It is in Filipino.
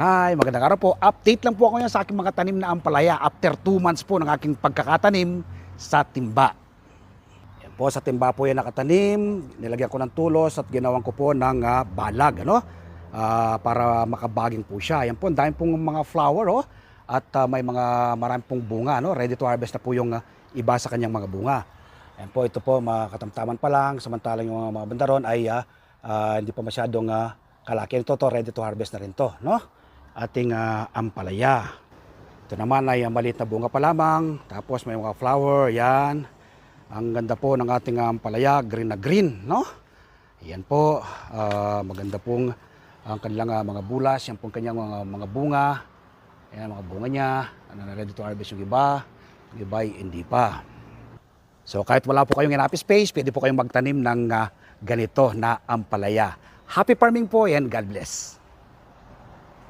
Hi, magandang araw po. Update lang po ako ngayon sa aking mga tanim na ampalaya after 2 months po ng aking pagkakatanim sa timba. Yan po, sa timba po yan nakatanim. Nilagyan ko ng tulos at ginawan ko po ng ah, balag, ano? Ah, para makabaging po siya. Yan po, ang dami pong mga flower, oh. At ah, may mga marami pong bunga, no? Ready to harvest na po yung ah, iba sa kanyang mga bunga. Yan po, ito po, mga katamtaman pa lang. Samantalang yung mga, bandaron ay ah, ah, hindi pa masyadong ah, kalaki. Ito to, ready to harvest na rin to, no? Ating ah, ampalaya. Ito naman ay maliit na bunga pa lamang. Tapos may mga flower, yan. Ang ganda po ng ating ah, ampalaya, green na green, no? Yan po, ah, maganda pong ang kanilang ah, mga bulas, yan pong kanyang mga, mga bunga. Yan, mga bunga niya. Ano na ready to harvest yung iba. Yung iba ay hindi pa. So kahit wala po kayong enough space, pwede po kayong magtanim ng ah, ganito na ampalaya. Happy farming po and God bless.